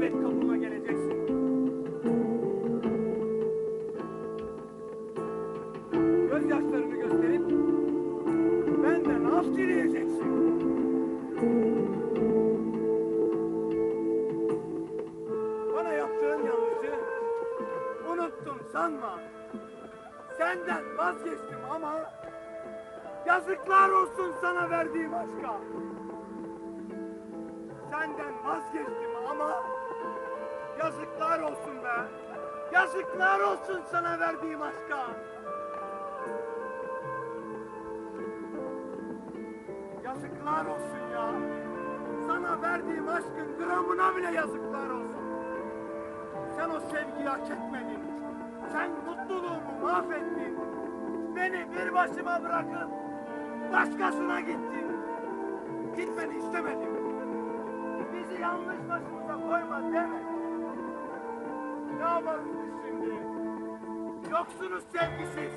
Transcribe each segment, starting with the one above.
elbet kapıma geleceksin. Gözyaşlarını gösterip benden af dileyeceksin. Bana yaptığın yanlışı unuttum sanma. Senden vazgeçtim ama yazıklar olsun sana verdiğim aşka senden vazgeçtim ama yazıklar olsun be. Yazıklar olsun sana verdiğim aşka. Yazıklar olsun ya. Sana verdiğim aşkın gramına bile yazıklar olsun. Sen o sevgiyi hak etmedin. Sen mutluluğumu mahvettin. Beni bir başıma bırakıp başkasına gittin. Gitmeni istemedim. Bizi yanlış başımıza koyma demedim. Ne yaparız biz şimdi? Yoksunuz sevgisiz.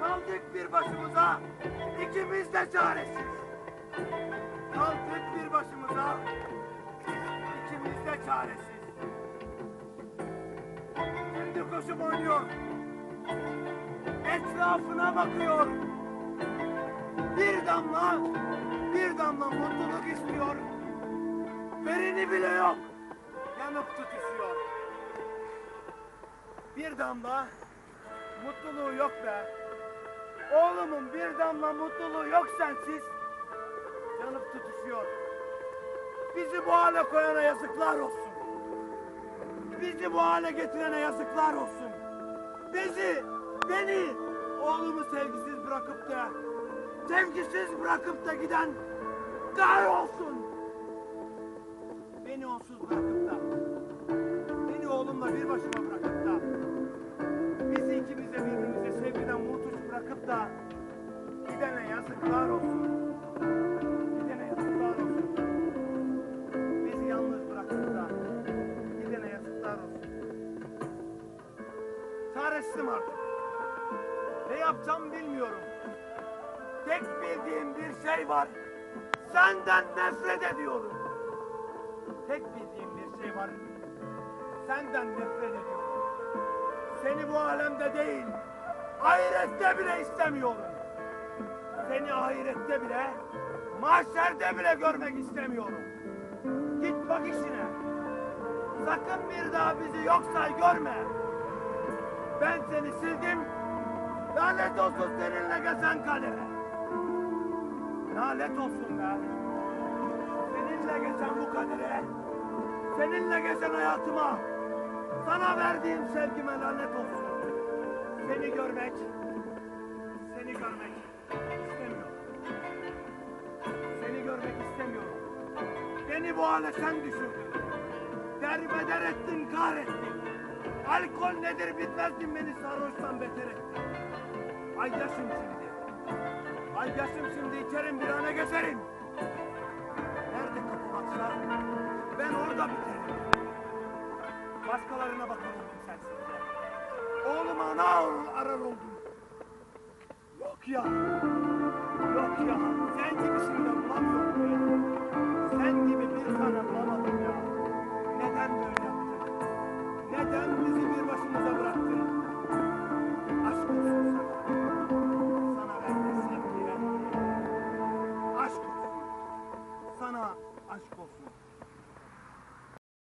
Kaldık bir başımıza, ikimiz de çaresiz. Kaldık bir başımıza, ikimiz de çaresiz. Şimdi koşup oynuyor. Etrafına bakıyor. Bir damla, bir damla mutluluk istiyor. Vereni bile yok. Yanıp tutuşuyor. Bir damla mutluluğu yok be. Oğlumun bir damla mutluluğu yok sensiz. Yanıp tutuşuyor. Bizi bu hale koyana yazıklar olsun. Bizi bu hale getirene yazıklar olsun. Bizi, beni, oğlumu sevgisiz bırakıp da, sevgisiz bırakıp da giden kahrolsun. Beni onsuz bırakıp da, beni oğlumla bir başıma bırakıp da, yapacağım bilmiyorum. Tek bildiğim bir şey var. Senden nefret ediyorum. Tek bildiğim bir şey var. Senden nefret ediyorum. Seni bu alemde değil, ahirette bile istemiyorum. Seni ahirette bile, mahşerde bile görmek istemiyorum. Git bak işine. Sakın bir daha bizi yok say görme. Ben seni sildim. Lanet olsun seninle gezen kadere. Lanet olsun be. Seninle geçen bu kadere. Seninle geçen hayatıma. Sana verdiğim sevgime lanet olsun. Seni görmek, seni görmek istemiyorum. Seni görmek istemiyorum. Beni bu hale sen düşürdün. Derbeder ettin, kahrettin. Alkol nedir bilmezdin beni sarhoştan beter ettin. Ay yaşım şimdi. Ay yaşım şimdi içerim bir ana geçerim. Nerede kapı varsa ben orada biterim. Başkalarına bakar oldum sensizce. Oğluma ana arar oldum. Yok ya.